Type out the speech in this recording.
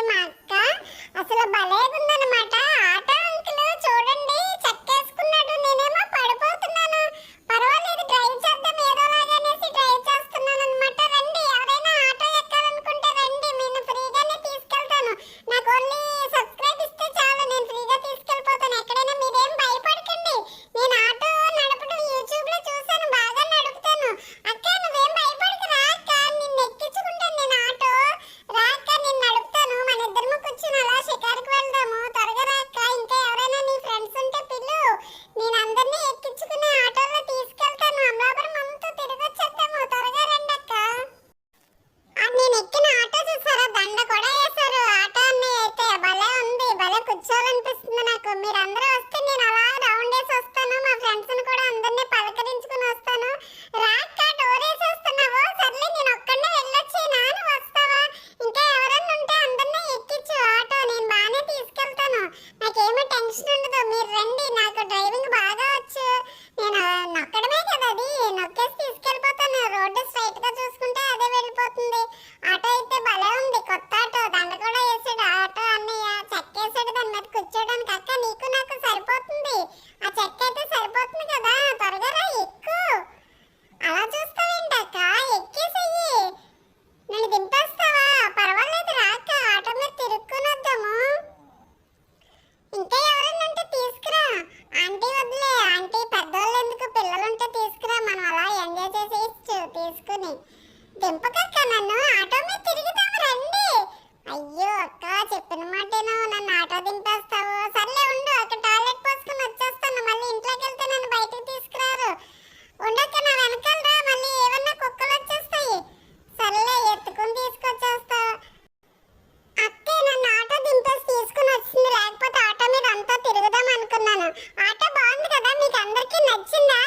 మా అక్క. అసలు భలేగుంది టెన్షన్ ఉండదు. మీరు రండి. నాకు డ్రైవింగ్ బాగా వచ్చు. నేను నొక్కడమే కదా అది. నొక్కేసి తీసుకెళ్ళిపోతాను. రోడ్డు స్ట్రైట్గా చూసుకుంటే అదే వెళ్ళిపోతుంది. ఆటో అయితే భలే ఉంది. కొత్త ఆటో. దండ కూడా వేసాడు. ఆటో అన్నయ్య. చెక్కేసాడు. దాని మీద కూర్చోడానికి. అక్క నీకు దింపకక్క నన్ను ఆటో మీద తిరుగుతాము రండి. అయ్యో అక్క చెప్పిన మాటేనో నన్ను ఆటో దింపేస్తావు. సర్లే ఉండు ఒక టాయిలెట్ పోసుకుని వచ్చేస్తాను. మళ్ళీ ఇంట్లోకి వెళ్తే నన్ను బయటకు తీసుకురారు. ఉండక్క నా వెనకాల రా మళ్ళీ ఏమన్నా కుక్కలు వచ్చేస్తాయి. సర్లే ఎత్తుకుని తీసుకొచ్చేస్తా. అక్కే నన్ను ఆటో దింపేసి తీసుకుని వచ్చింది. లేకపోతే ఆటో మీద అంతా తిరుగుదాం అనుకున్నాను. ఆటో బాగుంది కదా మీకు అందరికీ నచ్చిందా?